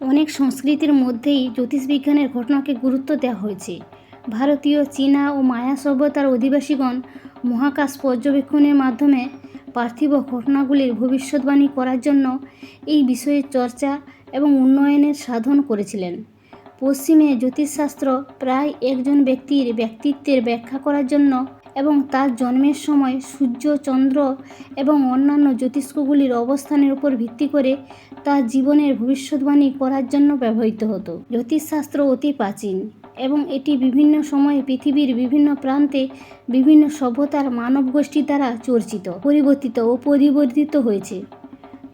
অনেক সংস্কৃতির মধ্যেই জ্যোতিষবিজ্ঞানের ঘটনাকে গুরুত্ব দেওয়া হয়েছে। ভারতীয়, চীনা ও মায়া সভ্যতার অধিবাসীগণ মহাকাশ পর্যবেক্ষণের মাধ্যমে পার্থিব ঘটনাগুলির ভবিষ্যৎবাণী করার জন্য এই বিষয়ে চর্চা এবং উন্নয়নের সাধন করেছিলেন। পশ্চিমে জ্যোতিষশাস্ত্র প্রায় একজন ব্যক্তির ব্যক্তিত্বের ব্যাখ্যা করার জন্য এবং তার জন্মের সময় সূর্য, চন্দ্র এবং অন্যান্য জ্যোতিষ্কগুলির অবস্থানের উপর ভিত্তি করে তার জীবনের ভবিষ্যৎবাণী করার জন্য ব্যবহৃত হতো। জ্যোতিষশাস্ত্র অতি প্রাচীন এবং এটি বিভিন্ন সময়ে পৃথিবীর বিভিন্ন প্রান্তে বিভিন্ন সভ্যতার মানব গোষ্ঠী দ্বারা চর্চিত, পরিবর্তিত ও পরিবর্তিত হয়েছে।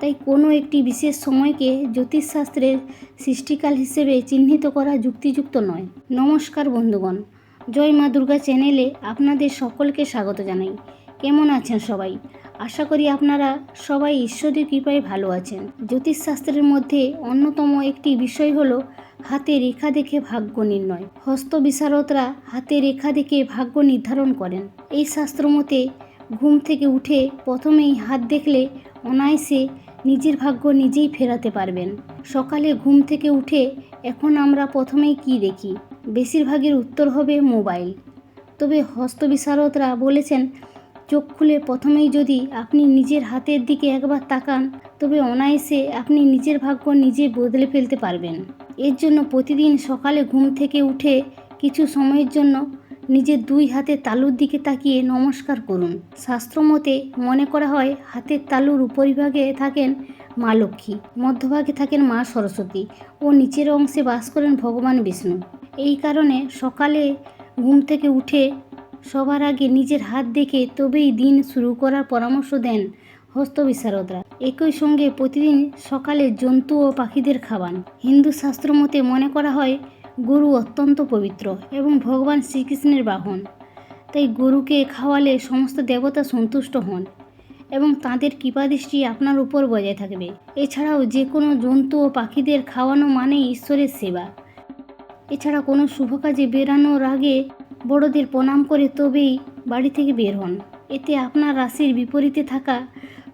তাই কোনো একটি বিশেষ সময়কে জ্যোতিষশাস্ত্রের সৃষ্টিকাল হিসেবে চিহ্নিত করা যুক্তিযুক্ত নয়। নমস্কার বন্ধুগণ। জয় মা দুর্গা চ্যানেলে আপনাদের সকলকে স্বাগত জানাই। কেমন আছেন সবাই? আশা করি আপনারা সবাই ঈশ্বরের কৃপায় ভালো আছেন। জ্যোতিষশাস্ত্রের মধ্যে অন্যতম একটি বিষয় হলো হাতে রেখা দেখে ভাগ্য নির্ণয়। হস্ত বিশারদরা হাতে রেখা দেখে ভাগ্য নির্ধারণ করেন। এই শাস্ত্র মতে ঘুম থেকে উঠে প্রথমেই হাত দেখলে অনায়াসে নিজের ভাগ্য নিজেই ফেরাতে পারবেন। সকালে ঘুম থেকে উঠে এখন আমরা প্রথমেই কি দেখি? বেশিরভাগের উত্তর হবে মোবাইল। তবে হস্তবিশারদরা বলেছেন, চোখ খুলে প্রথমেই যদি আপনি নিজের হাতের দিকে একবার তাকান, তবে অনায়াসে আপনি নিজের ভাগ্য নিজে বদলে ফেলতে পারবেন। এর জন্য প্রতিদিন সকালে ঘুম থেকে উঠে কিছু সময়ের জন্য নিজের দুই হাতের তালুর দিকে তাকিয়ে নমস্কার করুন। শাস্ত্রমতে মনে করা হয়, হাতের তালুর উপরিভাগে থাকেন মা লক্ষ্মী, মধ্যভাগে থাকেন মা সরস্বতী ও নিচের অংশে বাস করেন ভগবান বিষ্ণু। এই কারণে সকালে ঘুম থেকে উঠে সবার আগে নিজের হাত দেখে তবেই দিন শুরু করার পরামর্শ দেন হস্তবিশারদরা একই সঙ্গে প্রতিদিন সকালে জন্তু ও পাখিদের খাওয়ান। হিন্দু শাস্ত্র মতে মনে করা হয়, গরু অত্যন্ত পবিত্র এবং ভগবান শ্রীকৃষ্ণের বাহন। তাই গরুকে খাওয়ালে সমস্ত দেবতা সন্তুষ্ট হন এবং তাঁদের কৃপাদৃষ্টি আপনার উপর বজায় থাকবে। এছাড়াও যে কোনো জন্তু ও পাখিদের খাওয়ানো মানে ঈশ্বরের সেবা। এছাড়া কোনো শুভ কাজে বেরানোর আগে বড়দের প্রণাম করে তবেই বাড়ি থেকে বের হন। এতে আপনার রাশির বিপরীতে থাকা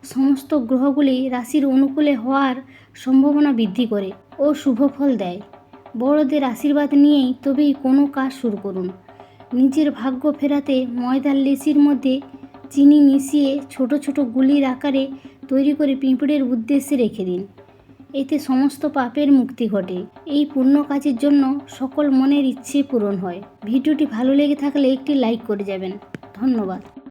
সমস্ত গ্রহগুলি রাশির অনুকূলে হওয়ার সম্ভাবনা বৃদ্ধি করে ও শুভ ফল দেয়। বড়দের আশীর্বাদ নিয়েই তবেই কোনো কাজ শুরু করুন। নিজের ভাগ্য ফেরাতে ময়দার লেচির মধ্যে চিনি মিশিয়ে ছোট ছোট গুলির আকারে তৈরি করে পিঁপড়ের উদ্দেশ্যে রেখে দিন। এতে সমস্ত পাপের মুক্তি ঘটে। এই পুণ্য কাজের জন্য সকল মনের ইচ্ছে পূরণ হয়। ভিডিওটি ভালো লেগে থাকলে একটি লাইক করে যাবেন। ধন্যবাদ।